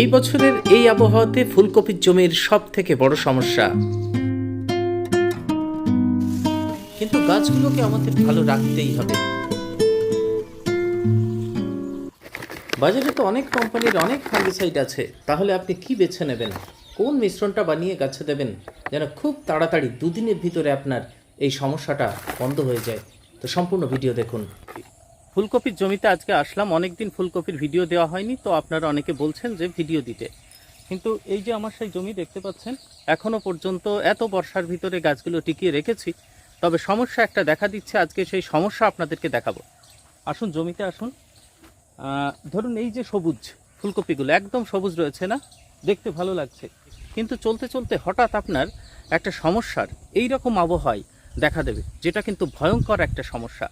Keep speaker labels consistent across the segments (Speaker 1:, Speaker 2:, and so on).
Speaker 1: এই বছরের এই আবহাওয়াতে ফুলকপির জমির সব থেকে বড় সমস্যা। কিন্তু গাছগুলোকে আমাদের ভালো রাখতেই হবে। বাজারে তো অনেক কোম্পানির অনেক ফাঙ্গিসাইড আছে। তাহলে আপনি কি বেছে নেবেন? কোন মিশ্রণটা বানিয়ে গাছে দেবেন? যেন খুব তাড়াতাড়ি দুদিনের ভিতরে আপনার এই সমস্যাটা বন্ধ হয়ে যায়। তো সম্পূর্ণ ভিডিও দেখুন। ফুলকপির জমিতে আজকে আসলাম। অনেকদিন ফুলকপির ভিডিও দেওয়া হয়নি, তো আপনারা অনেকে বলছেন যে ভিডিও দিতে। কিন্তু এই যে আমার সেই জমি দেখতে পাচ্ছেন, এখনও পর্যন্ত এত বর্ষার ভিতরে গাছগুলো টিকিয়ে রেখেছি। তবে সমস্যা একটা দেখা দিচ্ছে, আজকে সেই সমস্যা আপনাদেরকে দেখাবো। আসুন, জমিতে আসুন। ধরুন এই যে সবুজ ফুলকপিগুলো, একদম সবুজ রয়েছে না? দেখতে ভালো লাগছে। কিন্তু চলতে চলতে হঠাৎ আপনার একটা সমস্যার এই রকম আবহাওয়ায় দেখা দেবে, যেটা কিন্তু ভয়ঙ্কর একটা সমস্যা।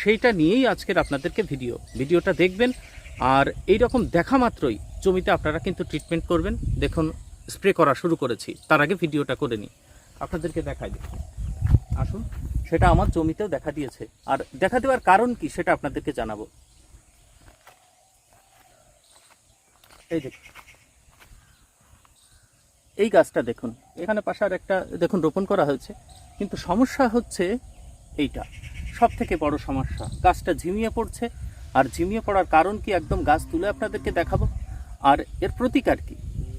Speaker 1: সেইটা নিয়েই আজকের আপনাদেরকে ভিডিও। ভিডিওটা দেখবেন, আর এই রকম দেখা মাত্রই জমিতে আপনারা কিন্তু ট্রিটমেন্ট করবেন। দেখুন স্প্রে করা শুরু করেছি, তার আগে ভিডিওটা করে নিই। আপনাদেরকে দেখাই দেখুন আসুন, সেটা আমার জমিতেও দেখা দিয়েছে। আর দেখা দেওয়ার কারণ কি সেটা আপনাদেরকে জানাব। এই দেখুন। এই গাছটা দেখুন, এখানে পাশে আর একটা দেখুন, রোপণ করা হয়েছে। কিন্তু সমস্যা হচ্ছে এইটা। সব থেকে বড় সমস্যা। গাছটা ঝিমিয়ে পড়ছে। আর ঝিমিয়ে পড়ার কারণ কি? একদম গাছ তুলে আপনাদেরকে দেখাবো। আর এর প্রতিকার কি?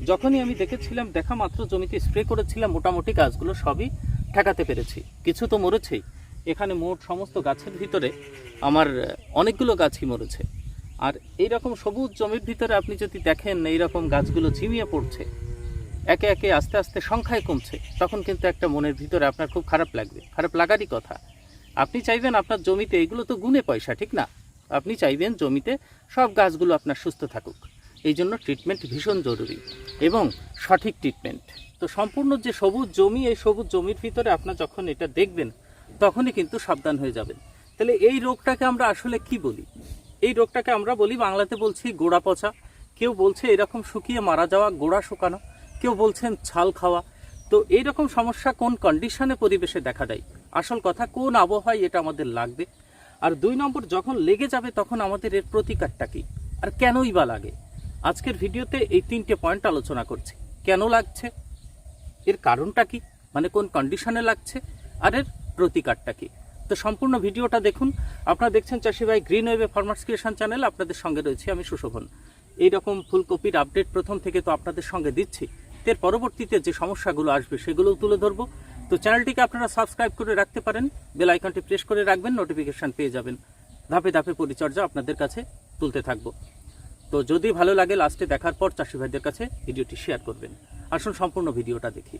Speaker 1: যখনই আমি দেখেছিলাম, দেখা মাত্র জমিতে স্প্রে করেছিলাম, মোটামুটি গাছগুলো সবই ঠেকাতে পেরেছি। কিছু তো মরেছেই। এখানে মোট সমস্ত গাছের ভিতরে আমার অনেকগুলো গাছই মরেছে। আর এই রকম সবুজ জমির ভিতরে আপনি যদি দেখেন এই রকম গাছগুলো ঝিমিয়ে পড়ছে, একে একে আস্তে আস্তে সংখ্যায় কমছে, তখন কিন্তু একটা মনের ভিতরে আপনার খুব খারাপ লাগবে। খারাপ লাগারই কথা। আপনি চাইবেন আপনার জমিতে, এগুলো তো গুণে পয়সা, ঠিক না? আপনি চাইবেন জমিতে সব গাছগুলো আপনার সুস্থ থাকুক। এই জন্য ট্রিটমেন্ট ভীষণ জরুরি এবং সঠিক ট্রিটমেন্ট তো সম্পূর্ণ যে সবুজ জমি, এই সবুজ জমির ভিতরে আপনার যখন এটা দেখবেন, তখনই কিন্তু সাবধান হয়ে যাবেন। তাহলে এই রোগটাকে আমরা আসলে কি বলি? এই রোগটাকে আমরা বলি, বাংলাতে বলছি গোড়া পচা। কেউ বলছে এরকম শুকিয়ে মারা যাওয়া, গোড়া শুকানো। কেউ বলছেন ছাল খাওয়া। তো এই রকম সমস্যা কোন কন্ডিশনে পরিবেশে দেখা দেয়? আসল কথা, কোন আবহাওয়ায় এটা আমাদের লাগবে? আর দুই নম্বর, যখন লেগে যাবে তখন আমাদের এর প্রতিকারটা কি? আর কেনই বা লাগে? আজকের ভিডিওতে এই তিনটে পয়েন্ট আলোচনা করছি। কেন লাগছে? এর কারণটা কি? মানে কোন কন্ডিশনে লাগছে? আর এর প্রতিকারটা কি? তো সম্পূর্ণ ভিডিওটা দেখুন। আপনারা দেখছেন চাষি ভাই গ্রিন ওয়েভে ফার্মার্স ক্রিয়েশন চ্যানেল আপনাদের সঙ্গে রয়েছে আমি সুশোভন। এইরকম ফুলকপির আপডেট প্রথম থেকে তো আপনাদের সঙ্গে দিচ্ছি। এর পরবর্তীতে যে সমস্যাগুলো আসবে সেগুলোও তুলে ধরবো। তো চ্যানেলটিকে আপনারা সাবস্ক্রাইব করে রাখতে পারেন, বেল আইকনটি প্রেস করে রাখবেন নোটিফিকেশন পেয়ে যাবেন। ধাপে ধাপে পরিচর্যা আপনাদের কাছে তুলতে থাকব। তো যদি ভালো লাগে লাস্টে দেখার পর চাষি ভাইদের কাছে ভিডিওটি শেয়ার করবেন। আসুন সম্পূর্ণ ভিডিওটা দেখি।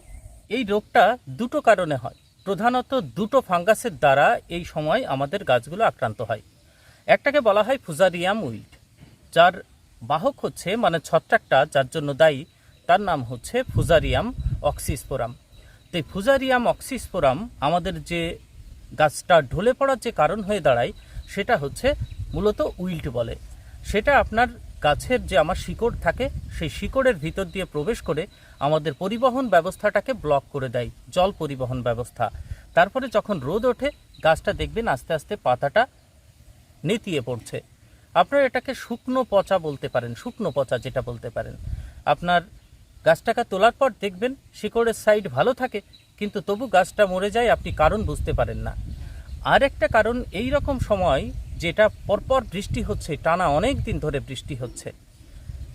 Speaker 1: এই রোগটা দুটো কারণে হয়। প্রধানত দুটো ফাঙ্গাসের দ্বারা এই সময় আমাদের গাছগুলো আক্রান্ত হয়। একটাকে বলা হয় ফুজারিয়াম উইড যার বাহক হচ্ছে মানে ছত্রাকটা, যার জন্য দায়ী, তার নাম হচ্ছে ফুজারিয়াম অক্সিস্পোরাম তো এই ফুজারিয়াম অক্সিস্পোরাম আমাদের যে গাছটা ঢলে পড়ার যে কারণ হয়ে দাঁড়ায়, সেটা হচ্ছে মূলত উইল্ট বলে। সেটা আপনার গাছের যে আমার শিকড় থাকে, সেই শিকড়ের ভিতর দিয়ে প্রবেশ করে আমাদের পরিবহন ব্যবস্থাটাকে ব্লক করে দেয়, জল পরিবহন ব্যবস্থা। তারপরে যখন রোদ ওঠে, গাছটা দেখবেন আস্তে আস্তে পাতাটা নেতিয়ে পড়ছে। আপনারা এটাকে শুকনো পচা বলতে পারেন, শুকনো পচা যেটা বলতে পারেন। আপনার গাছটাকে তোলার পর দেখবেন শিকড়ের সাইড ভালো থাকে, কিন্তু তবু গাছটা মরে যায় আপনি কারণ বুঝতে পারেন না। আর একটা কারণ এই রকম সময় যেটা পরপর বৃষ্টি হচ্ছে, টানা অনেক দিন ধরে বৃষ্টি হচ্ছে।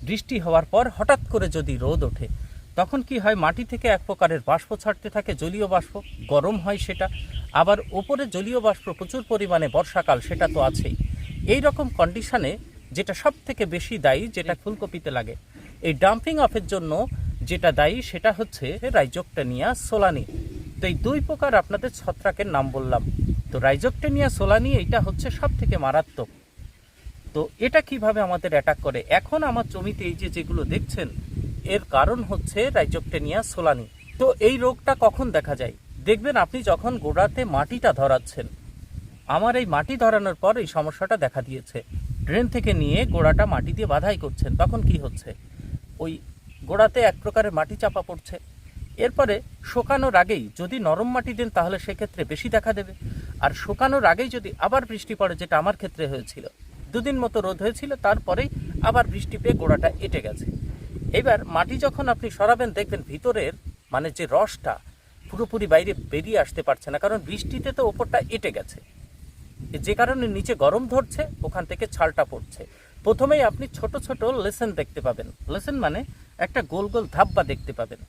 Speaker 1: বৃষ্টি হওয়ার পর হঠাৎ করে যদি রোদ ওঠে, তখন কি হয়, মাটি থেকে এক প্রকারের বাষ্প ছাড়তে থাকে, জলীয় বাষ্প, গরম হয় সেটা। আবার ওপরে জলীয় বাষ্প প্রচুর পরিমাণে বর্ষাকাল, সেটা তো আছেই। এই রকম কন্ডিশনে যেটা সব থেকে বেশি দায়ী, যেটা ফুলকপিতে লাগে এই ডাম্পিং অফের জন্য যেটা দায়ী সেটা হচ্ছে রাইজোকটেনিয়া সোলানি। তো এই দুই প্রকার আপনাদের ছত্রাকের নাম বললাম। তো রাইজোকটেনিয়া সোলানি এইটা হচ্ছে সব থেকে মারাত্মক। তো এটা কীভাবে আমাদের অ্যাটাক করে? এখন আমার জমিতে এই যে যেগুলো দেখছেন, এর কারণ হচ্ছে রাইজোকটেনিয়া সোলানি। তো এই রোগটা কখন দেখা যায়? দেখবেন আপনি যখন গোড়াতে মাটিটা ধরাচ্ছেন, আমার এই মাটি ধরানোর পর এই সমস্যাটা দেখা দিয়েছে। ড্রেন থেকে নিয়ে গোড়াটা মাটি দিয়ে বাধাই করছেন, তখন কি হচ্ছে? ওই গোড়াতে এক প্রকারের মাটি চাপা পড়ছে। এরপরে শোকানোর আগেই যদি নরম মাটি দেন তাহলে সেক্ষেত্রে বেশি দেখা দেবে। আর শোকানোর আগেই যদি আবার বৃষ্টি পড়ে, যেটা আমার ক্ষেত্রে হয়েছিল। দুদিন মতো রোদ হয়েছিল, তারপরেই আবার বৃষ্টি পেয়ে গোড়াটা এঁটে গেছে। এবার মাটি যখন আপনি সরাবেন, দেখবেন ভিতরের মানে যে রসটা পুরোপুরি বাইরে বেরিয়ে আসতে পারছে না, কারণ বৃষ্টিতে তো ওপরটা এঁটে গেছে। যে কারণে নিচে গরম ধরছে, ওখান থেকে ছালটা পড়ছে। প্রথমেই আপনি ছোট ছোট লেসেন দেখতে পাবেন। লেসেন মানে একটা গোল গোল ধাব্বা দেখতে পাবেন।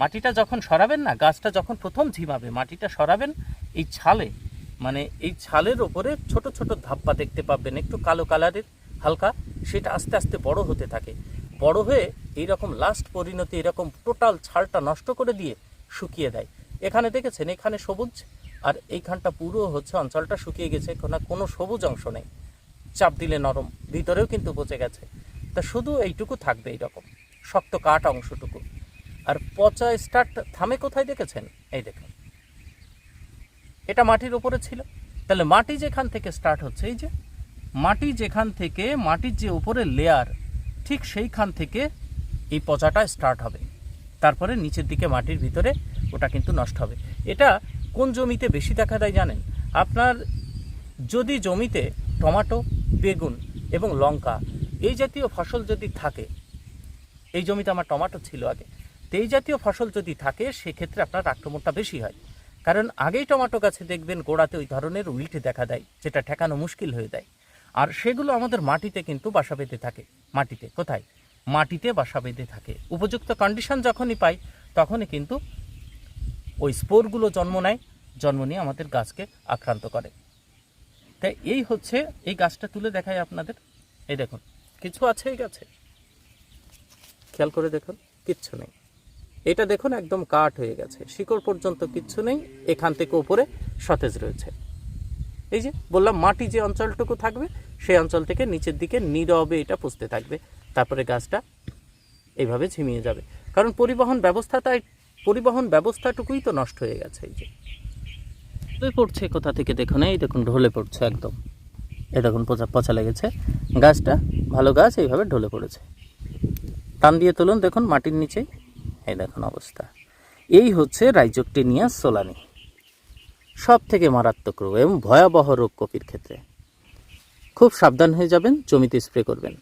Speaker 1: মাটিটা যখন সরাবেন না, গাছটা যখন প্রথম ঝিমাবে, মাটিটা সরাবেন, এই ছালে মানে এই ছালের ওপরে ছোট ছোট ধাপ্পা দেখতে পাবেন, একটু কালো কালারের, হালকা, সেটা আস্তে আস্তে বড় হতে থাকে। বড় হয়ে এইরকম লাস্ট পরিণতি, এরকম টোটাল ছালটা নষ্ট করে দিয়ে শুকিয়ে দেয়। এখানে দেখেছেন, এখানে সবুজ, আর এইখানটা পুরো হচ্ছে অঞ্চলটা শুকিয়ে গেছে কোনো সবুজ অংশ নেই। চাপ দিলে নরম, ভিতরেও কিন্তু পচে গেছে। তা শুধু এইটুকু থাকবে এইরকম, শক্ত কাঠ অংশটুকু। আর পচা স্টার্ট থামে কোথায় দেখেছেন? এই দেখুন। এটা মাটির উপরে ছিল। তাহলে মাটি যেখান থেকে স্টার্ট হচ্ছে, এই যে মাটি যেখান থেকে, মাটির যে উপরে লেয়ার ঠিক সেইখান থেকে এই পচাটা স্টার্ট হবে। তারপরে নিচের দিকে মাটির ভিতরে ওটা কিন্তু নষ্ট হবে। এটা কোন জমিতে বেশি দেখা দেয় জানেন? আপনার যদি জমিতে টমেটো, বেগুন এবং লঙ্কা এই জাতীয় ফসল যদি থাকে, এই জমিতে আমার টমাটো ছিল আগে, তো এই জাতীয় ফসল যদি থাকে, সেক্ষেত্রে আপনার আক্রমণটা বেশি হয়। কারণ আগেই টমাটো গাছে দেখবেন গোড়াতে ওই ধরনের উল্টে দেখা দেয়, যেটা ঠেকানো মুশকিল হয়ে যায়। আর সেগুলো আমাদের মাটিতে কিন্তু বাসা বেঁধে থাকে। মাটিতে, কোথায়? মাটিতে বাসা বেঁধে থাকে। উপযুক্ত কন্ডিশন যখনই পাই, তখনই কিন্তু ওই স্পোরগুলো জন্ম নেয়, জন্ম নিয়ে আমাদের গাছকে আক্রান্ত করে। তাই এই হচ্ছে, এই গাছটা তুলে দেখাই আপনাদের। এই দেখুন, কিছু আছে এই গাছে। খেয়াল করে দেখুন, কিচ্ছু নেই। এটা দেখুন, একদম কাঠ হয়ে গেছে। শিকড় পর্যন্ত কিচ্ছু নেই, এখান থেকে উপরে সতেজ রয়েছে। এই যে, বললাম, মাটি যে অঞ্চলটুকু থাকবে, সেই অঞ্চল থেকে নিচের দিকে নীরবে এটা পুষতে থাকবে। তারপরে গাছটা এইভাবে ঝিমিয়ে যাবে। কারণ পরিবহন ব্যবস্থাটাই পরিবহন ব্যবস্থাটুকুই তো নষ্ট হয়ে গেছে এই যে। ঢলে পড়ছে, কোথা থেকে দেখুন এই দেখুন ঢলে পড়ছে একদম। এই দেখুন পচা পচা লেগেছে। গাছটা, ভালো গাছ, এইভাবে ঢলে পড়েছে। টান দিয়ে তুলুন, দেখুন মাটির নিচেই। এই দেখুন অবস্থা। এই হচ্ছে রাইজোকটেনিয়া সোলানি। সব থেকে মারাত্মক রোগ এবং ভয়াবহ রোগ কপির ক্ষেত্রে। খুব সাবধান হয়ে যাবেন, জমিতে স্প্রে করবেন।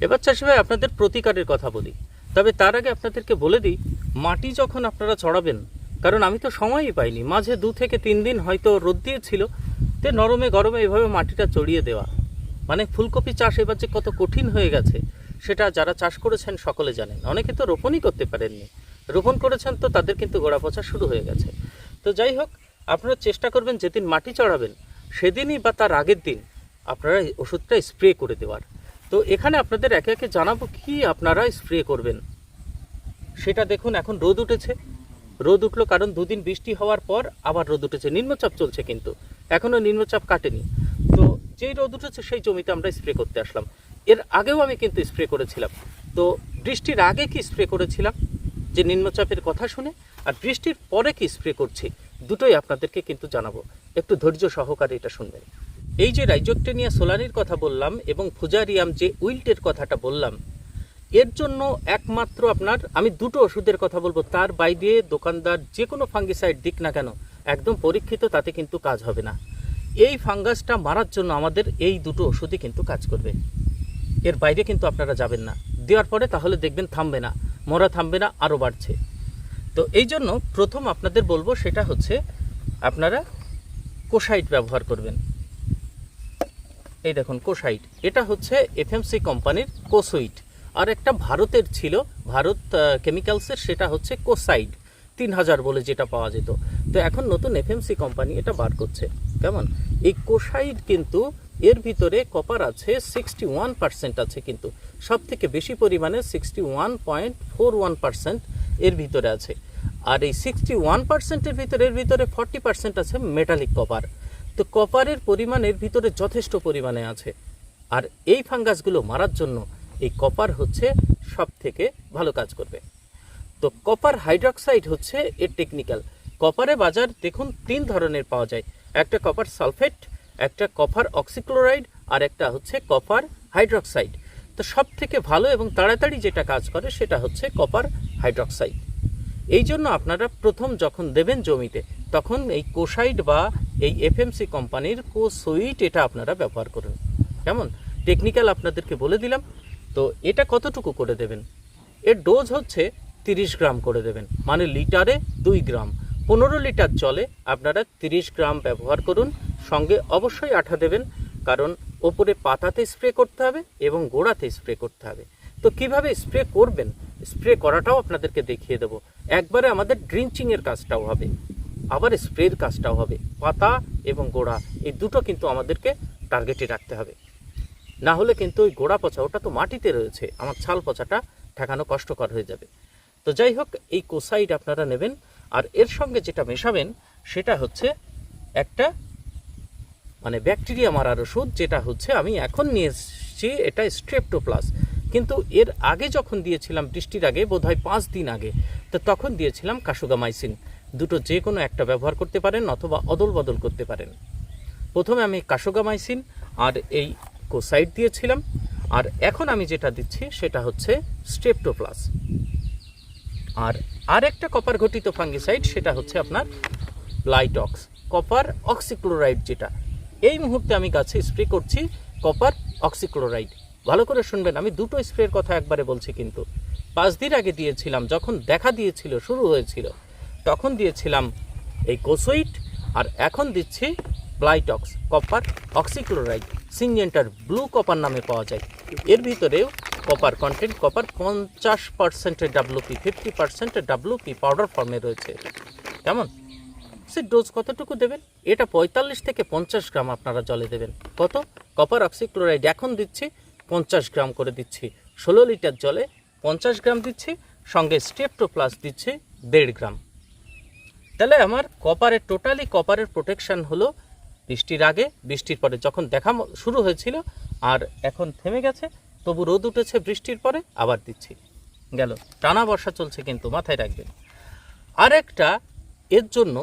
Speaker 1: এবার চাষি ভাই, আপনাদের প্রতিকারের কথা বলি। তবে তার আগে আপনাদেরকে বলে দিই, মাটি যখন আপনারা চড়াবেন কারণ আমি তো সময়ই পাইনি। মাঝে দু থেকে তিন দিন হয়তো রোদ দিয়েছিল, তে নরমে গরমে এভাবে মাটিটা চড়িয়ে দেওয়া। মানে ফুলকপি চাষ এবার যে কত কঠিন হয়ে গেছে, সেটা যারা চাষ করেছেন সকলে জানেন। অনেকে তো রোপণই করতে পারেননি। রোপণ করেছেন তো তাদের কিন্তু গোড়া পচা শুরু হয়ে গেছে। তো যাই হোক, আপনারা চেষ্টা করবেন যেদিন মাটি চড়াবেন, সেদিনই বা তার আগের দিন আপনারা ওষুধটা স্প্রে করে দেওয়ার। তো এখানে আপনাদের একে একে জানাব কি আপনারা স্প্রে করবেন। সেটা দেখুন, এখন রোদ উঠেছে। রোদ উঠল কারণ দুদিন বৃষ্টি হওয়ার পর আবার রোদ উঠেছে। নিম্নচাপ চলছে কিন্তু। এখনও নিম্নচাপ কাটেনি। তো যেই রোদ উঠেছে, সেই জমিতে আমরা স্প্রে করতে আসলাম। এর আগেও আমি কিন্তু স্প্রে করেছিলাম। তো বৃষ্টির আগে কি স্প্রে করেছিলাম? যে নিম্নচাপের কথা শুনে আর বৃষ্টির পরে কি স্প্রে করছি, দুটোই আপনাদেরকে কিন্তু জানাব। একটু ধৈর্য সহকারে এটা শুনবেন। এই যে রাইজোকটেনিয়া সোলানির কথা বললাম এবং ফুজারিয়াম যে উইল্টের কথাটা বললাম এর জন্য একমাত্র আপনার, আমি দুটো ওষুধের কথা বলব, তার বাইরে দোকানদার যে কোনো ফাঙ্গিসাইড দিক না কেন, একদম পরীক্ষিত তাতে কিন্তু কাজ হবে না। এই ফাঙ্গাসটা মারার জন্য আমাদের এই দুটো ওষুধই কিন্তু কাজ করবে। এর বাইরে কিন্তু আপনারা যাবেন না। দেওয়ার পরে তাহলে দেখবেন থামবে না, মরা থামবে না আরও বাড়ছে। তো এই জন্য প্রথম আপনাদের বলব সেটা হচ্ছে, আপনারা কোসাইট ব্যবহার করবেন। এই দেখুন, কোসাইট। এটা হচ্ছে এফএমসি কোম্পানির কোসুইট। আর একটা ভারতের ছিল, ভারত কেমিক্যালসের সেটা হচ্ছে কোসাইড, তিন হাজার বলে যেটা পাওয়া যেত। তো এখন নতুন এফএমসি কোম্পানি এটা বার করছে, কেমন? এই কোসাইড কিন্তু এর ভিতরে কপার আছে সিক্সটি ওয়ান পার্সেন্ট আছে কিন্তু সব থেকে বেশি পরিমাণে sixty one point four one percent এর ভিতরে আছে। আর এই সিক্সটি ওয়ান পার্সেন্টের ভিতরে, এর ভিতরে ফর্টি পার্সেন্ট আছে মেটালিক কপার তো কপারের পরিমাণ এর ভিতরে যথেষ্ট পরিমাণে আছে। আর এই ফাঙ্গাসগুলো মারার জন্য এই কপার হচ্ছে সব থেকে ভালো কাজ করবে। তো কপার হাইড্রক্সাইড হচ্ছে এর টেকনিক্যাল কপারে বাজার দেখুন তিন ধরনের পাওয়া যায়। একটা কপার সালফেট, একটা কপার অক্সিক্লোরাইড আর একটা হচ্ছে কপার হাইড্রক্সাইড। তো সব থেকে ভালো এবং তাড়াতাড়ি যেটা কাজ করে সেটা হচ্ছে কপার হাইড্রক্সাইড। এই জন্য আপনারা প্রথম যখন দেবেন জমিতে, তখন এই কোসাইড বা এই এফএমসি কোম্পানির কোসুইট এটা আপনারা ব্যবহার করুন। কেমন? টেকনিক্যাল আপনাদেরকে বলে দিলাম। তো এটা কতটুকু করে দেবেন? এর ডোজ হচ্ছে তিরিশ গ্রাম করে দেবেন মানে লিটারে দুই গ্রাম। পনেরো লিটার জলে আপনারা তিরিশ গ্রাম ব্যবহার করুন, সঙ্গে অবশ্যই আঠা দেবেন, কারণ ওপরে পাতাতে স্প্রে করতে হবে এবং গোড়াতে স্প্রে করতে হবে। তো কীভাবে স্প্রে করবেন? স্প্রে করাটাও আপনাদেরকে দেখিয়ে দেবো। একবারে আমাদের ড্রিঞ্চিংয়ের কাজটাও হবে, আবার স্প্রের কাজটাও হবে, পাতা এবং গোড়া, এই দুটো কিন্তু আমাদেরকে টার্গেটে রাখতে হবে। না হলে কিন্তু ওই গোড়া পচা, ওটা তো মাটিতে রয়েছে। আমার ছাল পচাটা ঠেকানো কষ্টকর হয়ে যাবে। তো যাই হোক, এই কোসাইড আপনারা নেবেন। আর এর সঙ্গে যেটা মেশাবেন, সেটা হচ্ছে একটা মানে ব্যাকটেরিয়া মারার ওষুধ, যেটা হচ্ছে আমি এখন নিয়ে এসেছি, এটা স্ট্রেপ্টোপ্লাস। কিন্তু এর আগে যখন দিয়েছিলাম, বৃষ্টির আগে, বোধহয় পাঁচ দিন আগে, তো তখন দিয়েছিলাম কাশুগামাইসিন দুটো যে কোনো একটা ব্যবহার করতে পারেন, অথবা অদল বদল করতে পারেন। প্রথমে আমি কাশোগামাইসিন আর এই কোসাইড দিয়েছিলাম। আর এখন আমি যেটা দিচ্ছি সেটা হচ্ছে স্টেপটোপ্লাস আর আরেকটা কপার ঘটিত ফাঙ্গিসাইড, সেটা হচ্ছে আপনার লাইটক্স, কপার অক্সিক্লোরাইড যেটা। এই মুহূর্তে আমি গাছে স্প্রে করছি কপার অক্সিক্লোরাইড। ভালো করে শুনবেন, আমি দুটো স্প্রের কথা একবারে বলছি কিন্তু। পাঁচ দিন আগে দিয়েছিলাম, যখন দেখা দিয়েছিল, শুরু হয়েছিল, তখন দিয়েছিলাম এই কোসোইট, আর এখন দিচ্ছি ব্লাইটক্স কপার অক্সিক্লোরাইড। সিনজেন্টার ব্লু কপার নামে পাওয়া যায়। এর ভিতরেও কপার কন্টেন্ট কপার পঞ্চাশ পার্সেন্টের ডাব্লুপি ফিফটি পার্সেন্টের ডাব্লুপি পাউডার ফর্মে রয়েছে। কেমন? সে ডোজ কতটুকু দেবেন? এটা পঁয়তাল্লিশ থেকে পঞ্চাশ গ্রাম আপনারা জলে দেবেন। কত? কপার অক্সিক্লোরাইড এখন দিচ্ছি, পঞ্চাশ গ্রাম করে দিচ্ছি। ষোলো লিটার জলে পঞ্চাশ গ্রাম দিচ্ছি, সঙ্গে স্টেপটো প্লাস দিচ্ছি দেড় গ্রাম। তাহলে আমার কপারের টোটালি কপারের প্রোটেকশন হলো বৃষ্টির আগে, বৃষ্টির পরে যখন দেখা শুরু হয়েছিল আর এখন থেমে গেছে, তবু রোদ উঠেছে বৃষ্টির পরে, আবার দিচ্ছি। গেল। টানা বর্ষা চলছে কিন্তু মাথায় রাখবেন। আরেকটা, এর জন্য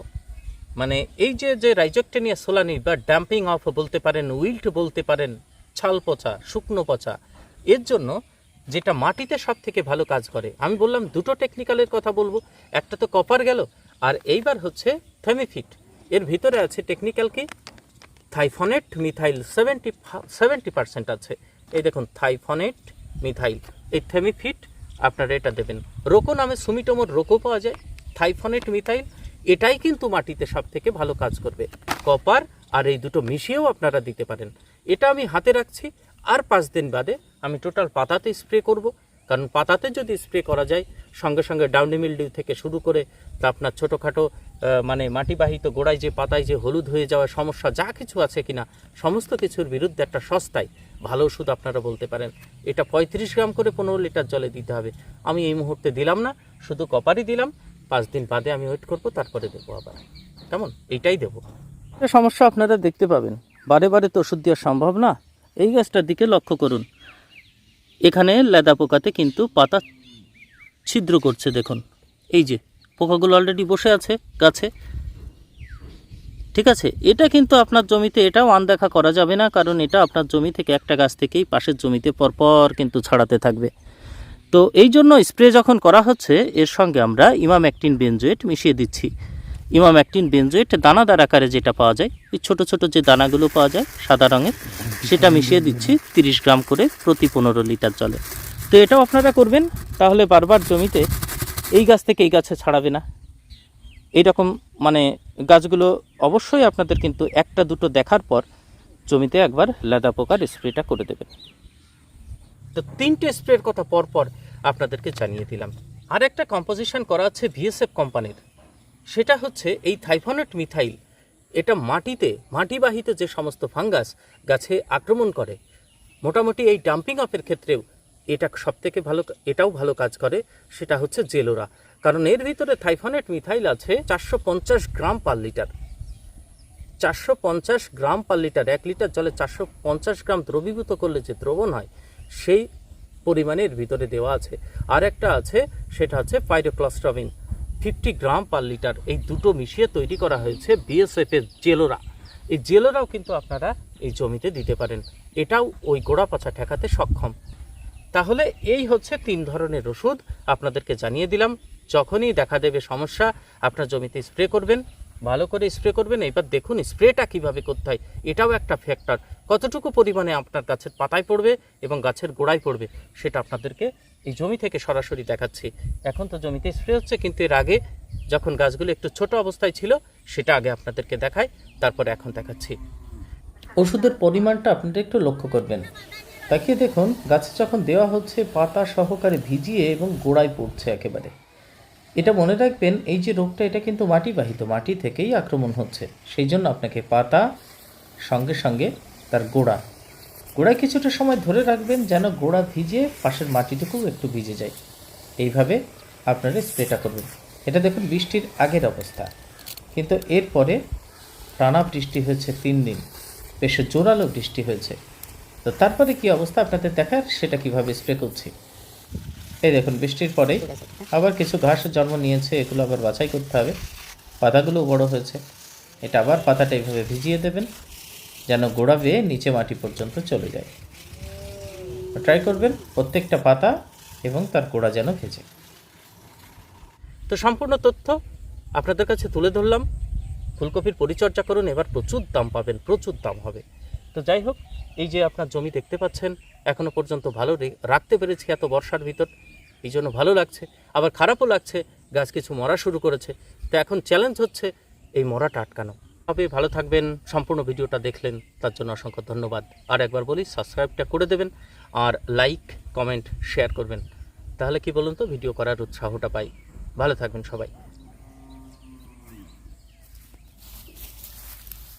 Speaker 1: মানে এই যে যে রাইজেক্টেনিয়া, সোলানি বা ড্যাম্পিং অফ বলতে পারেন, উইল্ট বলতে পারেন, ছাল পচা, শুকনো পচা, এর জন্য যেটা মাটিতে সব থেকে ভালো কাজ করে, আমি বললাম দুটো টেকনিক্যালের কথা বলব, একটা তো কপার গেল, আর এইবার হচ্ছে থেমিফিট এর ভিতরে আছে টেকনিক্যাল কি? Thiophanate methyl seventy seventy percent আছে। এই দেখুন, থাইফনেট, মিথাইল, এই থেমিফিট আপনারা এটা দেবেন। রোকো নামে সুমিটোমোর রোকো পাওয়া যায়, থাইফনেট, মিথাইল, এটাই কিন্তু মাটিতে সব থেকে ভালো কাজ করবে। কপার আর এই দুটো মিশিয়েও আপনারা দিতে পারেন। এটা আমি হাতে রাখছি, আর পাঁচ দিন বাদে আমি টোটাল পাতাতে স্প্রে করব কারণ পাতাতে যদি স্প্রে করা যায়, সঙ্গে সঙ্গে ডাউনি মিলডিউ থেকে শুরু করে তা আপনার ছোটোখাটো মানে মাটিবাহিত গোড়ায় যে পাতায় যে হলুদ হয়ে যাওয়ার সমস্যা, যা কিছু আছে কিনা, সমস্ত কিছুর বিরুদ্ধে একটা সস্তায় ভালো ওষুধ আপনারা বলতে পারেন। এটা পঁয়ত্রিশ গ্রাম করে পনেরো লিটার জলে দিতে হবে। আমি এই মুহূর্তে দিলাম না, শুধু কপারই দিলাম। পাঁচ দিন বাদে আমি ওয়েট করব, তারপরে দেবো আবার। কেমন? এইটাই দেবো। সমস্যা আপনারা দেখতে পাবেন। বারে বারে তো ওষুধ দেওয়া সম্ভব না। এই গাছটার দিকে লক্ষ্য করুন। এখানে লেদা পোকাতে কিন্তু পাতা ছিদ্র করছে, দেখুন। এই যে, পোকাগুলো অলরেডি বসে আছে গাছে। ঠিক আছে, এটা কিন্তু আপনার জমিতে, এটাও আনদেখা করা যাবে না, কারণ এটা আপনার জমি থেকে একটা গাছ থেকেই পাশের জমিতে পরপর কিন্তু ছড়াতে থাকবে। তো এই জন্য স্প্রে যখন করা হচ্ছে, এর সঙ্গে আমরা ইমাম অ্যাক্টিন বেনজোয়েট মিশিয়ে দিচ্ছি। ইমাম অ্যাক্টিন বেনজোয়েট দানাদার আকারে যেটা পাওয়া যায় ওই ছোটো ছোটো যে দানাগুলো পাওয়া যায়, সাদা রঙের, সেটা মিশিয়ে দিচ্ছি তিরিশ গ্রাম করে প্রতি পনেরো লিটার জলে। তো এটাও আপনারা করবেন, তাহলে বারবার জমিতে এই গাছ থেকে এই গাছে ছাড়াবে না। এইরকম মানে গাছগুলো অবশ্যই আপনাদের কিন্তু একটা দুটো দেখার পর জমিতে একবার লেদা পোকার স্প্রেটা করে দেবেন। তো তিনটে স্প্রের কথা পর পর আপনাদেরকে জানিয়ে দিলাম। আর একটা কম্পোজিশন করা আছে ভিএসএফ কোম্পানির সেটা হচ্ছে এই থাইফনেট মিথাইল। এটা মাটিতে, মাটিবাহিত যে সমস্ত ফাঙ্গাস গাছে আক্রমণ করে, মোটামুটি এই ডাম্পিং আপের ক্ষেত্রেও এটা সব থেকে ভালো, এটাও ভালো কাজ করে, সেটা হচ্ছে জেলোরা। কারণ এর ভিতরে থাইফনেট মিথাইল আছে চারশো পঞ্চাশ গ্রাম পার লিটার। চারশো পঞ্চাশ গ্রাম পার লিটার, এক লিটার জলে চারশো পঞ্চাশ গ্রাম দ্রবীভূত করলে যে দ্রবণ হয়, সেই পরিমাণের ভিতরে দেওয়া আছে। আর একটা আছে, সেটা হচ্ছে পাইরোক্লাস্ট্রাবিন। ফিফটি গ্রাম পার লিটার এই দুটো মিশিয়ে তৈরি করা হয়েছে বিএসএফ এর জেলোরা। এই জেলোরাও কিন্তু আপনারা এই জমিতে দিতে পারেন। এটাও ওই গোড়া পচা ঠেকাতে সক্ষম। তাহলে এই হচ্ছে তিন ধরনের ওষুধ। আপনাদেরকে জানিয়ে দিলাম, যখনই দেখা দেবে সমস্যা, আপনার জমিতে স্প্রে করবেন, ভালো করে স্প্রে করবেন, এবার দেখুন স্প্রেটা কীভাবে করতে হয়। এটাও একটা ফ্যাক্টর কতটুকু পরিমাণে আপনার গাছের পাতায় পড়বে এবং গাছের গোড়ায় পড়বে, সেটা আপনাদেরকে এই জমি থেকে সরাসরি দেখাচ্ছি। এখন তো জমিতে স্প্রে হচ্ছে, কিন্তু এর আগে যখন গাছগুলো একটু ছোট অবস্থায় ছিল, সেটা আগে আপনাদেরকে দেখাই, তারপরে এখন দেখাচ্ছি। ওষুধের পরিমাণটা আপনারা একটু লক্ষ্য করবেন। তাকিয়ে দেখুন, গাছে যখন দেওয়া হচ্ছে পাতা সহকারে ভিজিয়ে এবং গোড়ায় পড়ছে একেবারে। এটা মনে রাখবেন, এই যে রোগটা, এটা কিন্তু মাটিবাহিত, মাটি থেকেই আক্রমণ হচ্ছে। সেই জন্য আপনাকে পাতা সঙ্গে সঙ্গে তার গোড়া গোড়ায় কিছুটা সময় ধরে রাখবেন যেন গোড়া ভিজে পাশের মাটিটুকু একটু ভিজে যায়। এইভাবে আপনারা স্প্রেটা করবেন এটা দেখুন বৃষ্টির আগের অবস্থা। কিন্তু এরপরে টানা বৃষ্টি হয়েছে তিন দিন। বেশ জোরালো বৃষ্টি হয়েছে। তো তারপরে কি অবস্থা আপনাদের দেখার? সেটা কীভাবে স্প্রে করছি? এই দেখুন, বৃষ্টির পরে আবার কিছু ঘাস জন্ম নিয়েছে, এগুলো আবার বাছাই করতে হবে। পাতাগুলো বড় হয়েছে। এটা আবার পাতাটা এইভাবে ভিজিয়ে দেবেন। যেন গোড়া বেয়ে নিচে মাটি পর্যন্ত চলে যায়। ট্রাই করবেন, প্রত্যেকটা পাতা এবং তার গোড়া যেন ভেজে তো সম্পূর্ণ তথ্য আপনাদের কাছে তুলে ধরলাম। ফুলকপির পরিচর্যা করুন, এবার প্রচুর দাম পাবেন, প্রচুর দাম হবে। তো যাই হোক, এই যে আপনার জমি দেখতে পাচ্ছেন, এখনও পর্যন্ত ভালো রাখতে পেরেছি এত বর্ষার ভিতর। এই জন্য ভালো লাগছে, আবার খারাপও লাগছে, গাছ কিছু মরা শুরু করেছে। তো এখন চ্যালেঞ্জ হচ্ছে এই মরাটা আটকানো। তবে ভালো থাকবেন, সম্পূর্ণ ভিডিওটা দেখলেন, তার জন্য অসংখ্য ধন্যবাদ। আর একবার বলি, সাবস্ক্রাইবটা করে দেবেন আর লাইক কমেন্ট শেয়ার করবেন। তাহলে কি বলুন তো, ভিডিও করার উৎসাহটা পাই। ভালো থাকবেন সবাই।